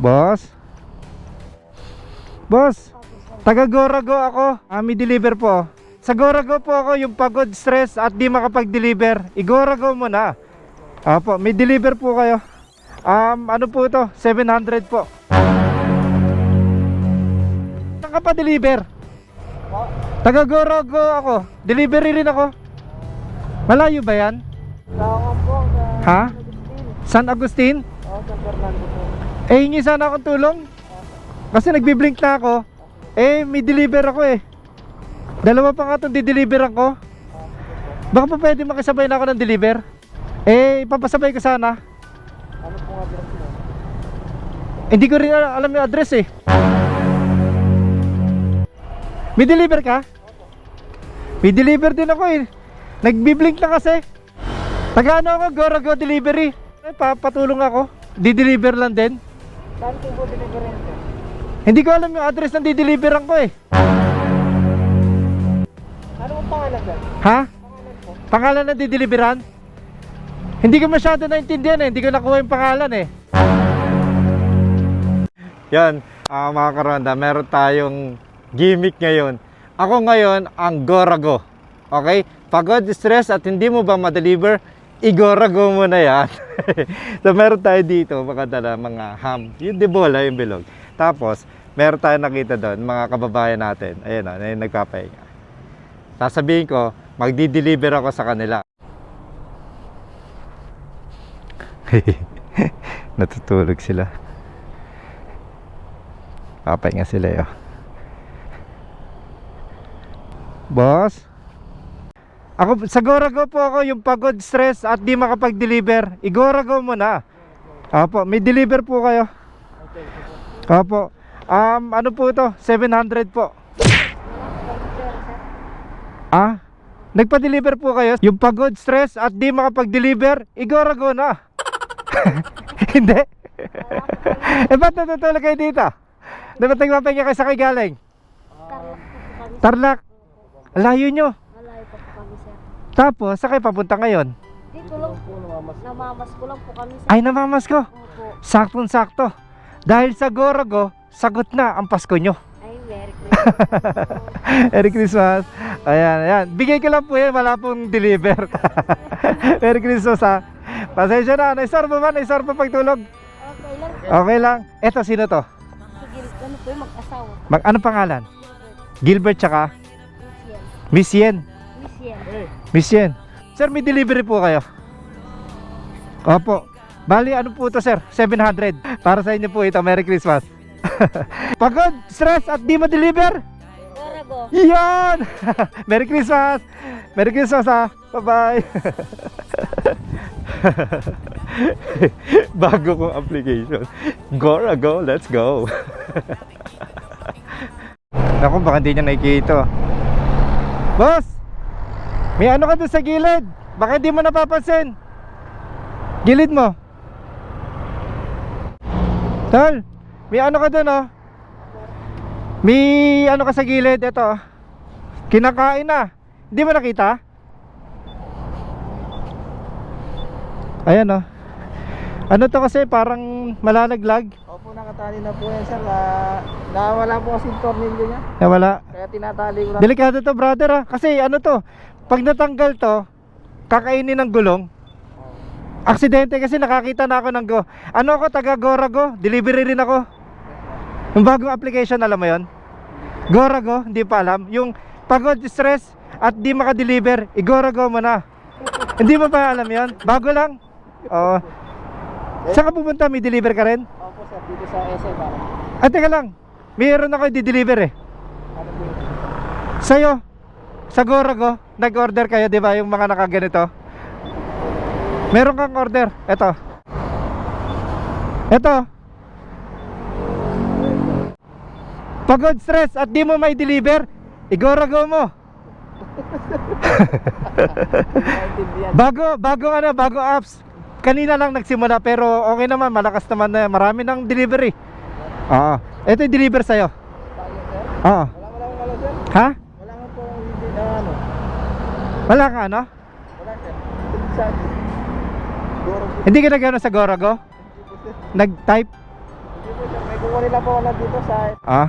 Boss? Boss, taga Gorago ako. Ah, may deliver po. Sa Gorago po ako yung pagod, stress at di makapag-deliver. I-Gorago mo na. Apo, may deliver po kayo. Um, ano po ito? 700 po. Saan ka pa deliver? Taga Gorago ako. Delivery rin ako. Malayo ba yan? Tawang po sa Ha? San Agustin? oh, San Fernando po. Eh, hingi sana akong tulong. Kasi nagbiblink na ako. Eh, may deliver ako eh. Dalawa pa nga itong dideliveran ko. Baka pa pwede makisabay na ako ng deliver. Eh, papasabay ko sana. Ano po nga address mo? Hindi ko rin al- alam yung address eh. May deliver ka? May deliver din ako eh. Nagbiblink na kasi. Taga ano ako, Gorago Delivery. Eh, papatulong ako. Di-deliver lang din. Saan po po delivery po? Hindi ko alam yung address ng di-deliveran ko eh. Ano ang pangalan dyan? Ha? Pangalan po? Pangalan ng di-deliveran? Hindi ko masyado naintindihan eh. Hindi ko nakuha yung pangalan eh. Yan, ah, mga karonda, meron tayong gimmick ngayon. Ako ngayon ang Gorago. Okay? Pagod, stress at hindi mo ba ma-deliver, i-Gorago mo na yan. so meron tayo dito, makadala mga ham. Yung debola, yung bilog. Tapos, meron tayo nakita doon, mga kababayan natin. Ayun o, na yung nagpapahinga. Sasabihin ko, magdi-deliver ako sa kanila. Natutulog sila. Papahinga sila yo. Boss? Ako, sa Gorago po ako yung pagod, stress at di makapag-deliver. I-Gorago mo na. Apo, may deliver po kayo. Opo. Um, ano po ito? 700 po. Ah? Nagpa-deliver po kayo? Yung pagod, stress at di makapag-deliver, igorago na. Hindi. eh ba't natutulog kayo dito? Dapat nagpapahinga kayo sa kay galing? Tarlac. Layo nyo. Malayo pa po kami sir. Tapos, sa kayo papunta ngayon? Dito lang Po namamas. namamas ko lang po kami sir. Ay, namamas ko. Opo. Saktong-sakto. Dahil sa Gorago, sagot na ang Pasko nyo. Ay, Merry Christmas. Merry Christmas. Ayan, ayan. Bigay ko lang po yan, wala pong deliver. Merry Christmas ha. Pasensya na, naisarbo ba? Naisarbo pagtulog? okay lang. Okay lang. Eto, sino to? Sige, ano po yung mag-asawa? Mag, ano pangalan? Gilbert. Gilbert tsaka Miss Yen. Miss Yen. Miss Yen. Sir, may delivery po kayo? Opo. Bali, ano po to sir? 700. Para sa inyo po ito. Merry Christmas. Pagod, stress at di ma-deliver? Gorago. Iyon! Merry Christmas! Merry Christmas ha! Bye-bye! Bago kong application. Gora go, let's go! Naku, baka hindi niya nakikita. Boss! May ano ka doon sa gilid? Baka hindi mo napapansin. Gilid mo. Tol, may ano ka doon oh. May ano ka sa gilid, ito. oh. Kinakain na. Hindi mo nakita? Ayan oh. Ano to kasi parang malalaglag. Opo, nakatali na po yan sir. Na, nawala po kasi tornilyo niya. Nawala. Kaya tinatali ko lang. Delikado to brother ah. Kasi ano to, pag natanggal to, kakainin ng gulong. Aksidente kasi nakakita na ako ng go. Ano ako, taga Gorago, delivery rin ako. Yung bagong application, alam mo yon? Gorago, hindi pa alam. Yung pagod, stress, at di makadeliver, i-Gorago mo na. hindi mo pa alam yon? Bago lang. Oo. Saan ka pupunta? May deliver ka rin? Sir, dito sa SM para. Ah, teka lang. Mayroon ako i-deliver eh. Ano po yun? Sa'yo, sa Gorago, nag-order kayo, di ba? Yung mga nakaganito. Meron kang order. Ito. Ito. Pagod, stress, at di mo may deliver, i-Gorago mo. Bago, bago ano, bago apps. Kanina lang nagsimula pero okay naman, malakas naman na marami ng delivery. Oo. Ito yung deliver sa'yo. Oo. Sir. Ha? Wala nga po hindi na ano. Wala ka ano? Wala po. Hindi ka nag sa Gorago? Nag-type? Hindi po sir. kung nila po ako dito sa... Ah?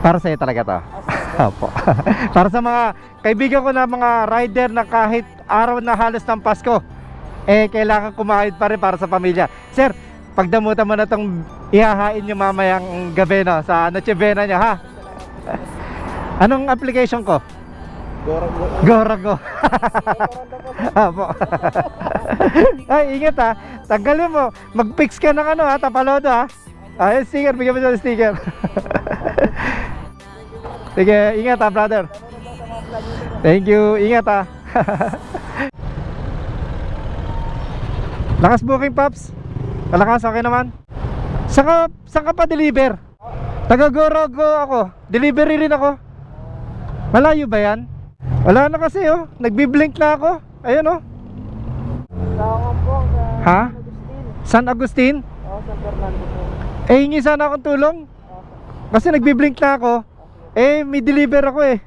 Para sa'yo talaga to. Opo. Para sa mga kaibigan ko na mga rider na kahit araw na halos ng Pasko, eh kailangan kumahid pa rin para sa pamilya. Sir, pagdamutan mo na tong ihahain nyo mamayang gabi no, sa Noche Buena nyo ha. Anong application ko? Gorago. Gorog po. Apo. Ay, ingat ha. Tanggalin mo. Mag-fix ka ng ano ha, tapalodo ha. Ay, sticker. Bigyan mo siya sticker. Sige, ingat ha, brother. Thank you. Ingat ha. Lakas booking, Pops. Malakas, okay naman. Saan ka, saan ka pa deliver? Taga Gorogo ako. Delivery rin ako. Malayo ba yan? Wala na kasi oh. Nagbi-blink na ako. Ayun oh. Ha? San Agustin? Oo, San Fernando. Eh, hingi sana akong tulong. Kasi nagbi-blink na ako. Eh, may deliver ako eh.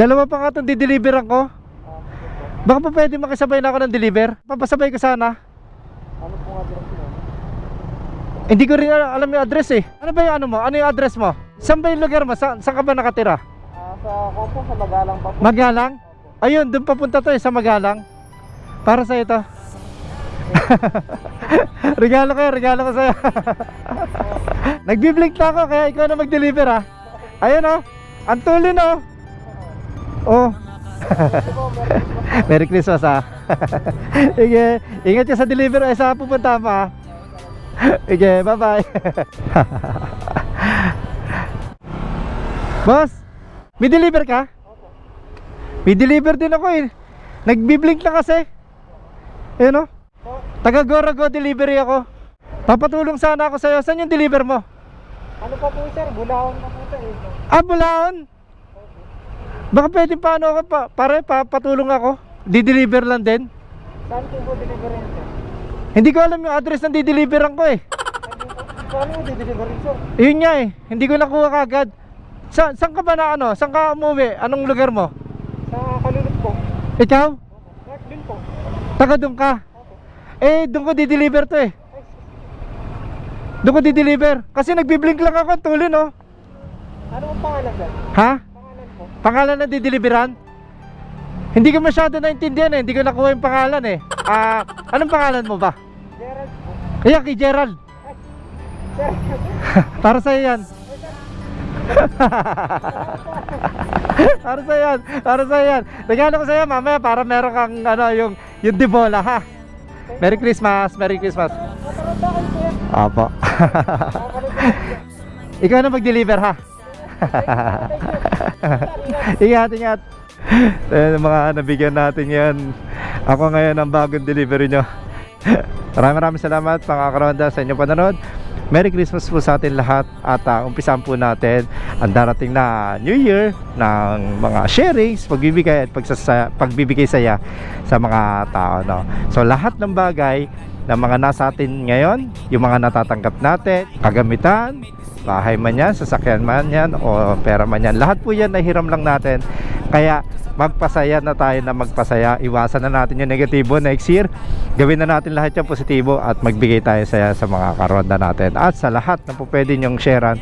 Dalawa pa nga itong dideliveran ko. Baka pa pwede makisabay na ako ng deliver. Papasabay ko sana. Ano po nga direksyon? Hindi ko rin al- alam yung address eh. Ano ba yung ano mo? Ano yung address mo? Saan ba yung lugar mo? Sa, saan ka ba nakatira? Ah, sa ako po, sa Magalang pa po. Magalang? Opo. Ayun, doon papunta to eh, sa Magalang. Para sa ito. regalo ko, regalo ko sa'yo. Nagbi-blink na ako, kaya ikaw na mag-deliver ah. Ayun oh, ang tulin oh. Oh, Merry Christmas ah. Sige, ingat ka sa deliver ay sa pupunta ah. Sige, bye-bye. Boss, may deliver ka? May deliver din ako eh. Nagbi-blink na kasi. Ayun oh. Taga Gorago delivery ako. Papatulong sana ako sa'yo. Saan yung deliver mo? Ano pa po sir? Bulaon pa po ito eh. Ah, Bulaon. Baka pwede paano ako pa, pare, papatulong ako. Di-deliver lang din. Saan po po delivery sir? Hindi ko alam yung address ng di-deliveran ko eh. Saan mo di-delivery sir? Yun nga eh, hindi ko nakuha kagad. Sa, saan ka ba na ano? Saan ka umuwi? Anong lugar mo? Sa Kalulot po. Ikaw? Correct din po. Taga doon ka? Eh, doon ko di-deliver to eh. Doon ko di-deliver. Kasi nagbi-blink lang ako, tulin oh. Ano ang pangalan sir? Ha? Pangalan na di-deliveran? Hindi ko masyado naintindihan eh, hindi ko nakuha yung pangalan eh. Ah, anong pangalan mo ba? Gerald po. Ayan, kay Gerald. Para sa'yo yan. para sa'yo yan. Para sa'yo yan. Regalo ko sa'yo mamaya para meron kang ano, yung, yung dibola ha. Merry Christmas. Merry Christmas. Apo. Ikaw na mag-deliver ha. ingat, ingat. Ayan, mga nabigyan natin yan. Ako ngayon ang bagong delivery nyo. maraming maraming salamat mga sa inyong panonood. Merry Christmas po sa atin lahat at uh, umpisan po natin ang darating na New Year ng mga sharings, pagbibigay at pagsasa- pagbibigay saya sa mga tao. No? So lahat ng bagay na mga nasa atin ngayon, yung mga natatanggap natin, kagamitan, bahay man yan, sasakyan man yan, o pera man yan. Lahat po yan nahiram lang natin. Kaya magpasaya na tayo na magpasaya. Iwasan na natin yung negatibo next year. Gawin na natin lahat yung positibo at magbigay tayo saya sa mga karonda natin. At sa lahat na po pwede nyong sharean,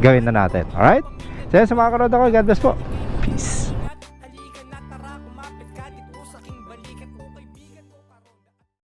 gawin na natin. Alright? Saya sa mga karonda ko, God bless po. Peace.